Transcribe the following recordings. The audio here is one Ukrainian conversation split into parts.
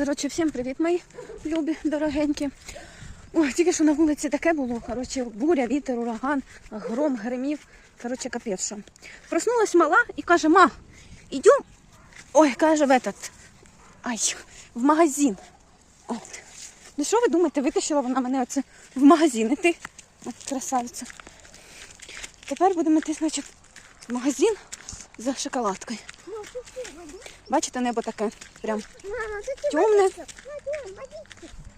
Коротше, всім привіт, мої любі, дорогенькі. Ой, тільки що на вулиці таке було. Коротше, буря, вітер, ураган, гром, гримів. Коротше, капець. Проснулась мала і каже, ма, ідем. Ой, каже, в этот. Ай, в магазин. От. Ну що ви думаєте, витащила вона мене оце в магазин іти. От красавиця. Тепер будемо йти, значить, в магазин за шоколадкою. Бачите, небо таке прям темне.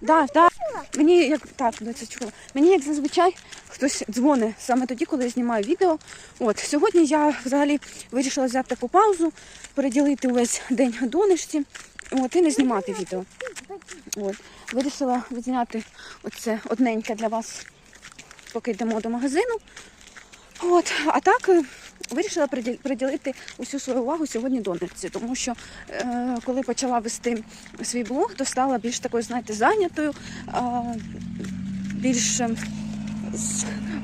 Да, да. Мені як так, доця чула. Мені як зазвичай хтось дзвонить саме тоді, коли я знімаю відео. От сьогодні я взагалі вирішила взяти таку паузу, переділити увесь день донечці. От і не знімати відео. От вирішила відзняти оце одненьке для вас, поки йдемо до магазину. От, а так вирішила приділити усю свою увагу сьогодні донечці, тому що е, коли почала вести свій блог, то стала більш такою, знаєте, зайнятою, е, більш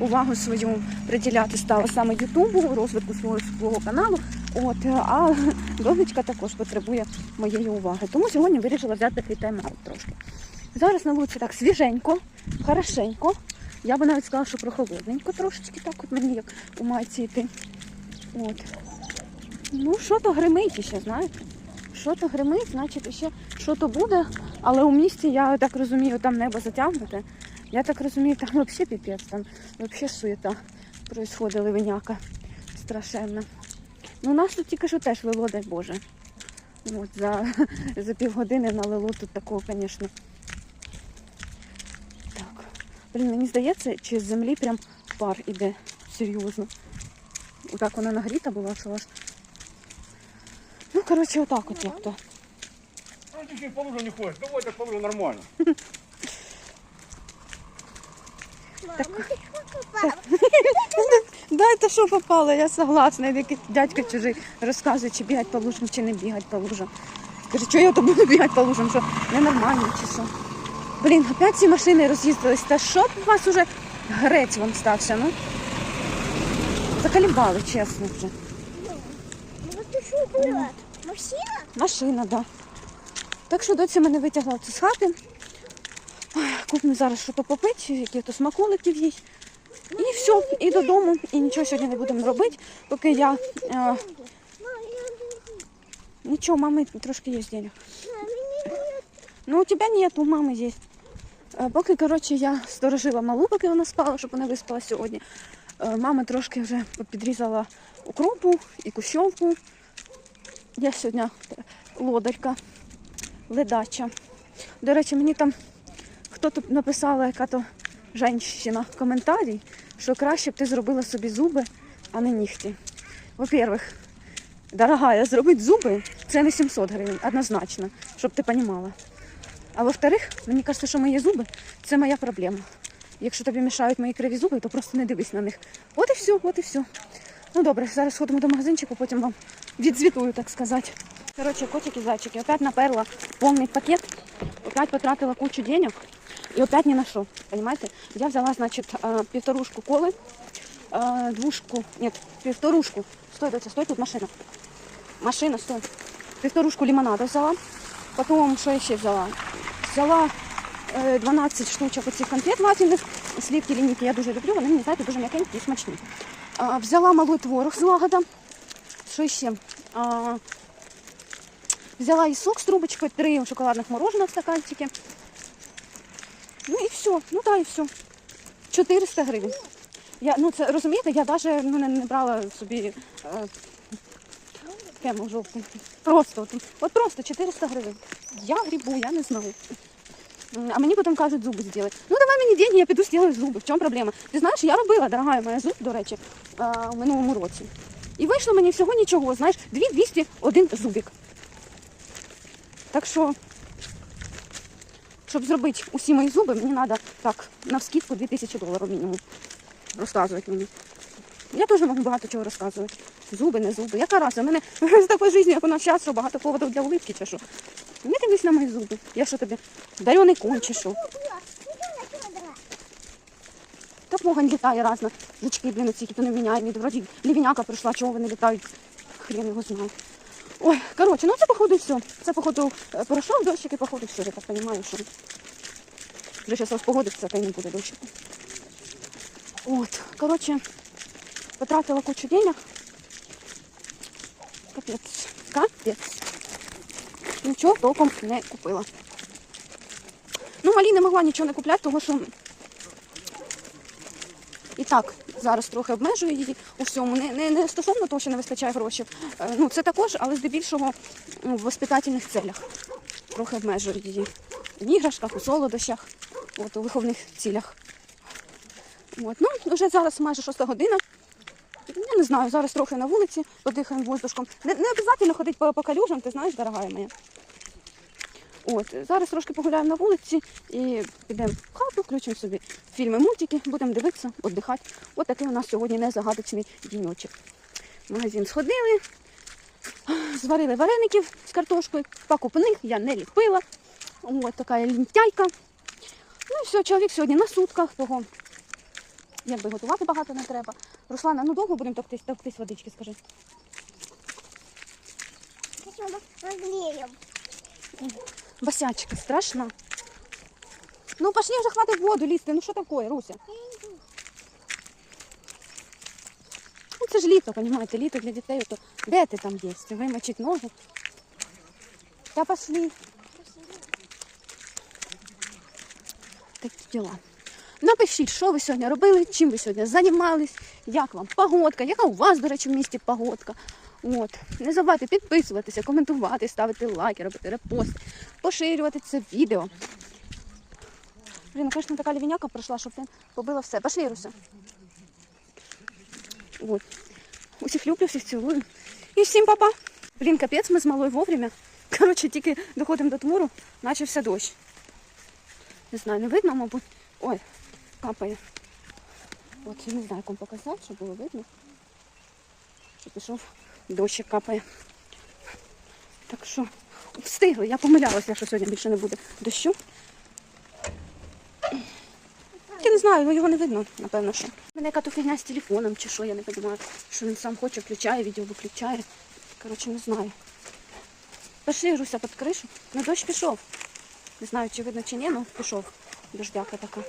увагу свою приділяти стала саме Ютубу, розвитку свого, свого каналу. От, е, а донечка також потребує моєї уваги. Тому сьогодні вирішила взяти такий тайм-аут трошки. Зараз на вулиці так свіженько, хорошенько. Я би навіть сказала, що прохолодненько трошечки так от мені як у майці йти. От. Ну, що то гримить ще, знаєте? Що то гримить, значить ще що то буде. Але у місті, я так розумію, там небо затягнуте. Я так розумію, там взагалі піпець, там взагалі суєта происходить ливеняка страшенна. Ну, нас тут тільки що теж лило, дай Боже. От, за, за півгодини налило тут такого, звісно. Так. Блін, мені здається, чи з землі прям пар іде серйозно. Отак вона нагріта була, що аж. Ну, коротше, отак от як то. Ну, еще по лужам не ходишь. Давай так по лужам нормально. Що? Да, це що попало, я согласна. Якийсь дядько чужий розказує, чи бігати по лужам, чи не бігати по лужам. Каже, що я то буду бігати по лужам, що ненормально чи що. Блін, опять ці машини роз'їздились. Та що б у вас уже грець вам стався, ну? Закалібали, чесно вже. Ну, ти що була? Машина? Машина, так. Да. Так що доця мене витягла з хати. Купимо зараз що то попити, то смаколиків їй. І все, і додому. І нічого сьогодні не будемо робити, поки я. Е, нічого, мами трошки є денег. Ну, у тебе нет, у мами є. Е, Поки, коротше, я сторожила малу, поки вона спала, щоб вона виспала сьогодні. Е, Мама трошки вже підрізала укропу і кущовку. Я сьогодні лодарка, ледача. До речі, мені там хто тут написала, яка то жінка в коментарі, що краще б ти зробила собі зуби, а не нігті. Во-первых, дорогая, зробити зуби це не 700 гривень, однозначно, щоб ти розуміла. А во-вторых, мені кажеться, що мої зуби це моя проблема. Якщо тобі мішають мої криві зуби, то просто не дивись на них. От і все, от і все. Ну добре, зараз ходимо до магазинчику, потім вам відзвітую, так сказати. Коротше, котики, зайчики, опять наперла повний пакет, опять потратила кучу денег і опять ні на що. Понимаете? Я взяла, значить, півторушку коли, двушку, ні, півторушку. Стой, доця, стой, тут машина. Машина, стой. Півторушку лимонада взяла. Потом, що я ще взяла? Взяла 12 штучок оцих конфет вафельних, слівки лінійки я дуже люблю, вони мені, знаєте, дуже м'якенькі і смачні. Взяла малий творог з лагода. Що ще? Взяла і сок з трубочкою, три шоколадних морожених стаканчики. Ну і все, ну так і все. 400 гривень. Я, ну це розумієте, я навіть ну, не, не брала собі е, Кему жовтий. Просто от, от просто 400 гривень. Я грибу, я не знаю. А мені потім кажуть зуби зробити. Ну давай мені деньги, я піду зроблю зуби. В чому проблема? Ти знаєш, я робила, дорога моя зуб, до речі, у минулому році. І вийшло мені всього нічого, знаєш, 2200 один зубик. Так що, щоб зробити усі мої зуби, мені треба так, навскидку 2000 доларів мінімум. Розказувати мені. Я теж можу багато чого розказувати. Зуби, не зуби. Яка раза? У мене з такою життю, як у нас зараз, що багато поводів для улипки чи що. Не дивись на мої зуби. Я що тобі? Дарений конь чи що? Та погань літає разна. Жучки, блін, оці, то не міняє. Мені вроді лівіняка прийшла, чого вони літають. Хрен його знає. Ой, коротше, ну це походу все. Це походу е, пройшов дощик і походу все, я так розумію, що вже зараз розпогодиться, та й не буде дощику. От, коротше, потратила кучу денег. Капець. Капець. Нічого толком не купила. Ну, малі не могла нічого не купляти, тому що і так зараз трохи обмежую її у всьому. Не, не, не стосовно того, що не вистачає грошей. Е, Ну, це також, але здебільшого в воспитательних целях. Трохи обмежую її. В іграшках, у солодощах, от, у виховних цілях. От. Ну, вже зараз майже шоста година. Я не знаю, зараз трохи на вулиці, подихаємо воздушком. Не, не обов'язково ходити по, по калюжам, ти знаєш, дорога моя. От, зараз трошки погуляємо на вулиці і підемо в хату, включимо собі фільми, мультики, будемо дивитися, віддихати. От такий у нас сьогодні незагадочний діньочок. Магазин сходили, зварили вареників з картошкою, покупних я не ліпила. От така лінтяйка. Ну і все, чоловік сьогодні на сутках, того якби готувати багато не треба. Руслана, ну довго будемо топтись, топтись водички, скажи. Хотим разлеем. Босячка, страшно. Ну пошли вже хватить воду лізти. Ну що таке, Руся? Ну це ж літо, розумієте, літо для дітей. То де ти там є? Вимочить ноги. Та пошли. Такі діла. Напишіть, що ви сьогодні робили, чим ви сьогодні займались, як вам погодка, яка у вас, до речі, в місті погодка. От. Не забувайте підписуватися, коментувати, ставити лайки, робити репости, поширювати це відео. Блін, звісно, така лівіняка пройшла, щоб ти побила все. Пошли, Іруся. От. Усіх люблю, всіх цілую. І всім папа. Блін, капець, ми з малою вовремя. Коротше, тільки доходимо до тмуру, почався дощ. Не знаю, не видно, мабуть. Ой, капає. От, я не знаю, як вам показати, щоб було видно. Що пішов, дощик капає. Так що встигли, я помилялася, що сьогодні більше не буде дощу. Я не знаю, ну його не видно, напевно, що. Мене яка то фігня з телефоном чи що, я не розумію, що він сам хоче, включає, відео виключає. Коротше, не знаю. Пішли, Руся, під кришу. Ну дощ пішов. Не знаю, чи видно, чи ні, але пішов. Дождяка така.